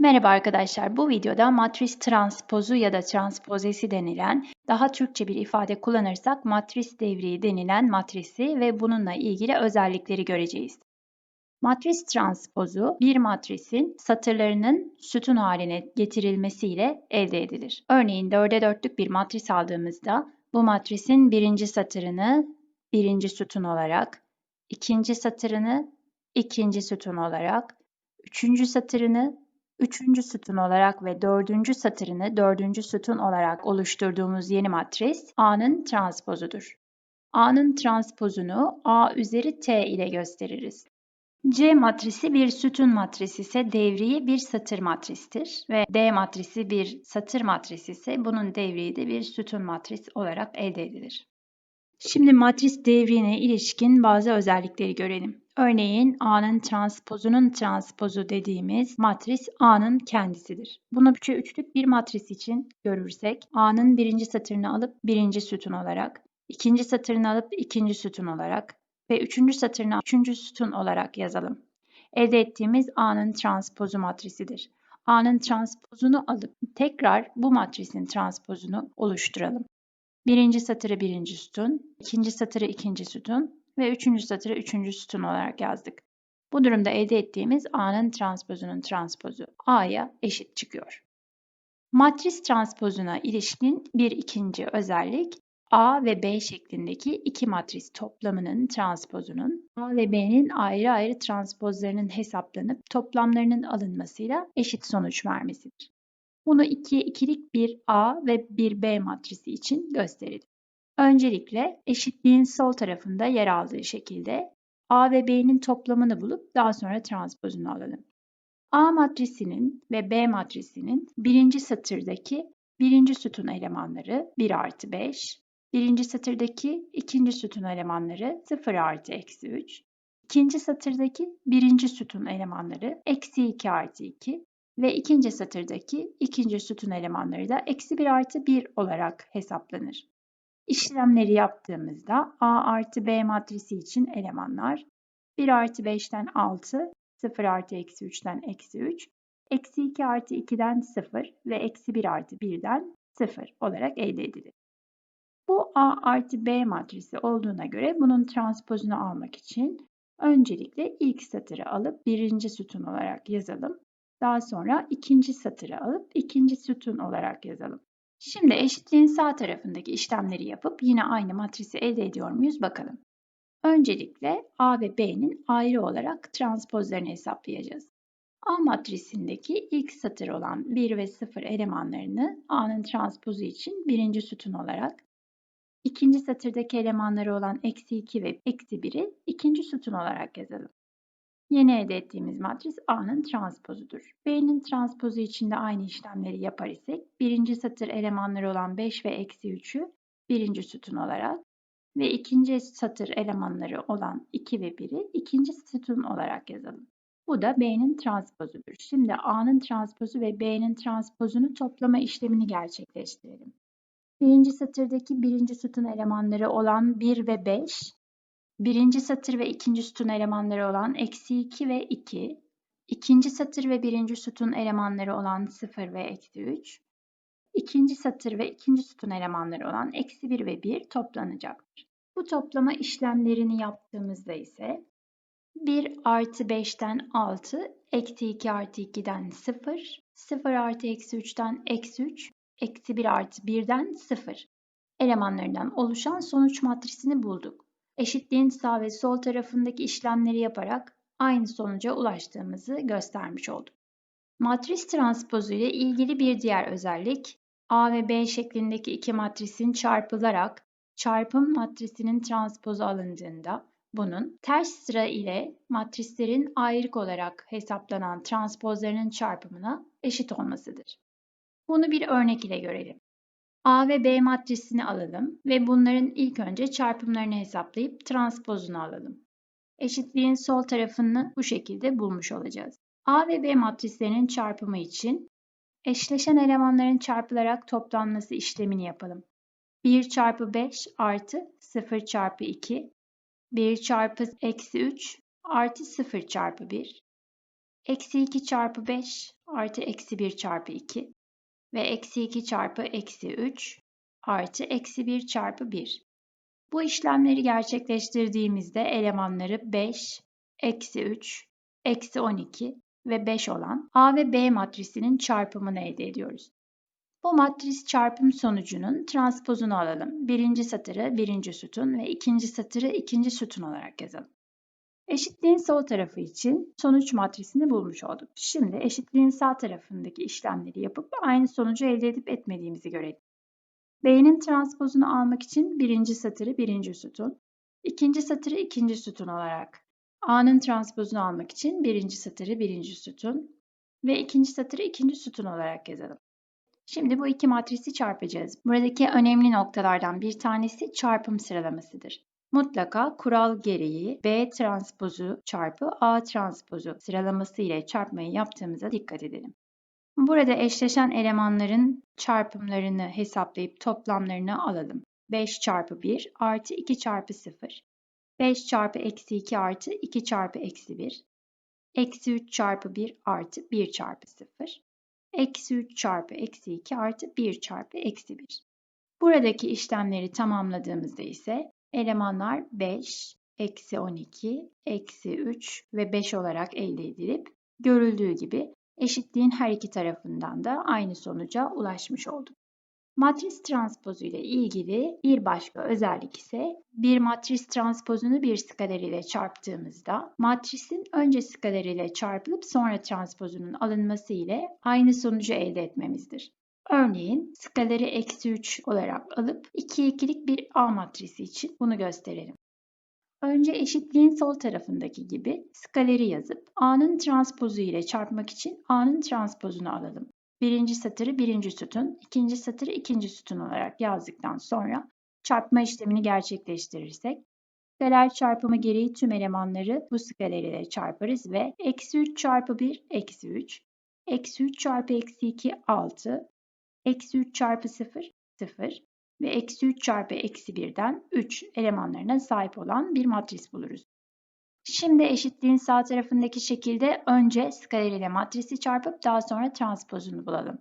Merhaba arkadaşlar. Bu videoda matris transpozu ya da transpozesi denilen, daha Türkçe bir ifade kullanırsak matris devriği denilen matrisi ve bununla ilgili özellikleri göreceğiz. Matris transpozu bir matrisin satırlarının sütun haline getirilmesiyle elde edilir. Örneğin dörde dörtlük bir matris aldığımızda bu matrisin birinci satırını birinci sütun olarak, ikinci satırını ikinci sütun olarak, üçüncü satırını üçüncü sütun olarak ve dördüncü satırını dördüncü sütun olarak oluşturduğumuz yeni matris A'nın transpozudur. A'nın transpozunu A üzeri T ile gösteririz. C matrisi bir sütun matrisi ise devriği bir satır matristir ve D matrisi bir satır matrisi ise bunun devriği de bir sütun matris olarak elde edilir. Şimdi matris devriğine ilişkin bazı özellikleri görelim. Örneğin A'nın transpozunun transpozu dediğimiz matris A'nın kendisidir. Bunu üçe üçlük bir matris için görürsek A'nın birinci satırını alıp birinci sütun olarak, ikinci satırını alıp ikinci sütun olarak ve üçüncü satırını üçüncü sütun olarak yazalım. Elde ettiğimiz A'nın transpozu matrisidir. A'nın transpozunu alıp tekrar bu matrisin transpozunu oluşturalım. Birinci satırı birinci sütun, ikinci satırı ikinci sütun ve üçüncü satırı üçüncü sütun olarak yazdık. Bu durumda elde ettiğimiz A'nın transpozunun transpozu A'ya eşit çıkıyor. Matris transpozuna ilişkin bir ikinci özellik A ve B şeklindeki iki matris toplamının transpozunun A ve B'nin ayrı ayrı transpozlarının hesaplanıp toplamlarının alınmasıyla eşit sonuç vermesidir. Bunu ikiye ikilik bir A ve bir B matrisi için gösterelim. Öncelikle eşitliğin sol tarafında yer aldığı şekilde A ve B'nin toplamını bulup daha sonra transpozunu alalım. A matrisinin ve B matrisinin birinci satırdaki birinci sütun elemanları 1 artı 5, birinci satırdaki ikinci sütun elemanları 0 artı eksi 3, ikinci satırdaki birinci sütun elemanları eksi 2 artı 2 ve ikinci satırdaki ikinci sütun elemanları da eksi 1 artı 1 olarak hesaplanır. İşlemleri yaptığımızda A artı B matrisi için elemanlar 1 artı 5'ten 6, 0 artı eksi 3'ten eksi 3, eksi 2 artı 2'den 0 ve eksi 1 artı 1'den 0 olarak elde edilir. Bu A artı B matrisi olduğuna göre bunun transpozunu almak için öncelikle ilk satırı alıp birinci sütun olarak yazalım. Daha sonra ikinci satırı alıp ikinci sütun olarak yazalım. Şimdi eşitliğin sağ tarafındaki işlemleri yapıp yine aynı matrisi elde ediyor muyuz bakalım. Öncelikle A ve B'nin ayrı olarak transpozlarını hesaplayacağız. A matrisindeki ilk satır olan 1 ve 0 elemanlarını A'nın transpozu için birinci sütun olarak, ikinci satırdaki elemanları olan eksi 2 ve eksi 1'i ikinci sütun olarak yazalım. Yeni elde ettiğimiz matris A'nın transpozudur. B'nin transpozu için de aynı işlemleri yapar isek birinci satır elemanları olan 5 ve eksi 3'ü birinci sütun olarak ve ikinci satır elemanları olan 2 ve 1'i ikinci sütun olarak yazalım. Bu da B'nin transpozudur. Şimdi A'nın transpozu ve B'nin transpozunu toplama işlemini gerçekleştirelim. Birinci satırdaki birinci sütun elemanları olan 1 ve 5 birinci satır ve ikinci sütun elemanları olan eksi 2 ve 2, ikinci satır ve birinci sütun elemanları olan 0 ve eksi 3, ikinci satır ve ikinci sütun elemanları olan eksi 1 ve 1 toplanacaktır. Bu toplama işlemlerini yaptığımızda ise 1 artı 5'ten 6, eksi 2 artı 2'den 0, 0 artı eksi 3'ten eksi 3, eksi 1 artı 1'den 0 elemanlarından oluşan sonuç matrisini bulduk eşitliğin sağ ve sol tarafındaki işlemleri yaparak aynı sonuca ulaştığımızı göstermiş olduk. Matris transpozu ile ilgili bir diğer özellik, A ve B şeklindeki iki matrisin çarpılarak çarpım matrisinin transpozu alındığında bunun ters sıra ile matrislerin ayrık olarak hesaplanan transpozlarının çarpımına eşit olmasıdır. Bunu bir örnek ile görelim. A ve B matrisini alalım ve bunların ilk önce çarpımlarını hesaplayıp transpozunu alalım. Eşitliğin sol tarafını bu şekilde bulmuş olacağız. A ve B matrislerinin çarpımı için eşleşen elemanların çarpılarak toplanması işlemini yapalım. 1 çarpı 5 artı 0 çarpı 2, 1 çarpı eksi 3 artı 0 çarpı 1, Eksi 2 çarpı 5 artı eksi 1 çarpı 2 ve eksi 2 çarpı eksi 3 artı eksi 1 çarpı 1. Bu işlemleri gerçekleştirdiğimizde elemanları 5, eksi 3, eksi 12 ve 5 olan A ve B matrisinin çarpımını elde ediyoruz. Bu matris çarpım sonucunun transpozunu alalım. Birinci satırı birinci sütun ve ikinci satırı ikinci sütun olarak yazalım. Eşitliğin sol tarafı için sonuç matrisini bulmuş olduk. Şimdi eşitliğin sağ tarafındaki işlemleri yapıp aynı sonucu elde edip etmediğimizi görelim. B'nin transpozunu almak için birinci satırı birinci sütun, ikinci satırı ikinci sütun olarak, A'nın transpozunu almak için birinci satırı birinci sütun ve ikinci satırı ikinci sütun olarak yazalım. Şimdi bu iki matrisi çarpacağız. Buradaki önemli noktalardan bir tanesi çarpım sıralamasıdır. Mutlaka kural gereği B transpozu çarpı A transpozu sıralaması ile çarpmayı yaptığımıza dikkat edelim. Burada eşleşen elemanların çarpımlarını hesaplayıp toplamlarını alalım. 5 çarpı 1 artı 2 çarpı 0. 5 çarpı eksi 2 artı 2 çarpı eksi 1. Eksi 3 çarpı 1 artı 1 çarpı 0. Eksi 3 çarpı eksi 2 artı 1 çarpı eksi 1. Buradaki işlemleri tamamladığımızda ise elemanlar 5, eksi 12, eksi 3 ve 5 olarak elde edilip görüldüğü gibi eşitliğin her iki tarafından da aynı sonuca ulaşmış olduk. Matris transpozu ile ilgili bir başka özellik ise bir matris transpozunu bir skaler ile çarptığımızda matrisin önce skaler ile çarpılıp sonra transpozunun alınması ile aynı sonucu elde etmemizdir. Örneğin skaleri eksi 3 olarak alıp 2 ikilik bir A matrisi için bunu gösterelim. Önce eşitliğin sol tarafındaki gibi skaleri yazıp A'nın transpozu ile çarpmak için A'nın transpozunu alalım. Birinci satırı birinci sütun, ikinci satırı ikinci sütun olarak yazdıktan sonra çarpma işlemini gerçekleştirirsek skaler çarpımı gereği tüm elemanları bu skaler ile çarparız ve eksi 3 çarpı 1 eksi 3, eksi 3 çarpı eksi 2 6, eksi 3 çarpı 0 0 ve eksi 3 çarpı eksi 1'den 3 elemanlarına sahip olan bir matris buluruz. Şimdi eşitliğin sağ tarafındaki şekilde önce skaler ile matrisi çarpıp daha sonra transpozunu bulalım.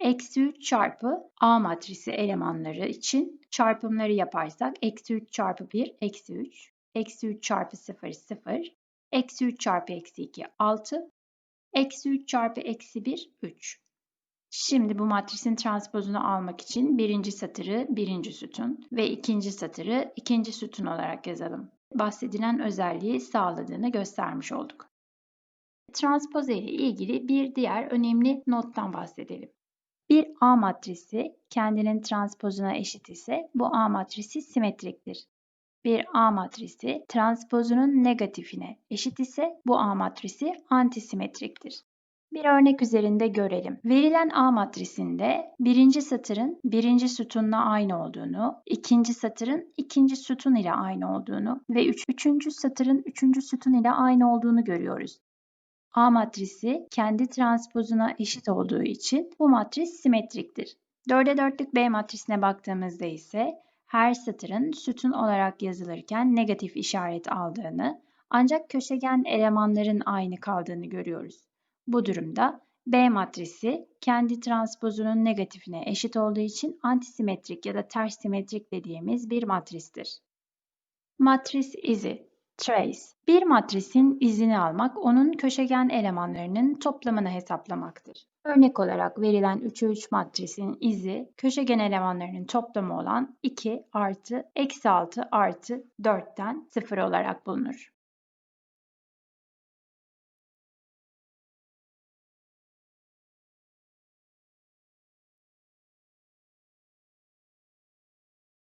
Eksi 3 çarpı A matrisi elemanları için çarpımları yaparsak eksi 3 çarpı 1 eksi 3, eksi 3 çarpı 0 0, eksi 3 çarpı eksi 2 6, eksi 3 çarpı eksi 1 3. Şimdi bu matrisin transpozunu almak için birinci satırı birinci sütun ve ikinci satırı ikinci sütun olarak yazalım. Bahsedilen özelliği sağladığını göstermiş olduk. Transpoze ile ilgili bir diğer önemli nottan bahsedelim. Bir A matrisi kendinin transpozuna eşit ise bu A matrisi simetriktir. Bir A matrisi transpozunun negatifine eşit ise bu A matrisi antisimetriktir. Bir örnek üzerinde görelim. Verilen A matrisinde birinci satırın birinci sütunla aynı olduğunu, ikinci satırın ikinci sütun ile aynı olduğunu ve üç, üçüncü satırın üçüncü sütun ile aynı olduğunu görüyoruz. A matrisi kendi transpozuna eşit olduğu için bu matris simetriktir. 4'e 4'lük B matrisine baktığımızda ise her satırın sütun olarak yazılırken negatif işaret aldığını ancak köşegen elemanların aynı kaldığını görüyoruz. Bu durumda B matrisi kendi transpozunun negatifine eşit olduğu için antisimetrik ya da ters simetrik dediğimiz bir matristir. Matris izi trace bir matrisin izini almak onun köşegen elemanlarının toplamını hesaplamaktır. Örnek olarak verilen 3'e 3 matrisin izi köşegen elemanlarının toplamı olan 2 artı eksi 6 artı 4'ten 0 olarak bulunur.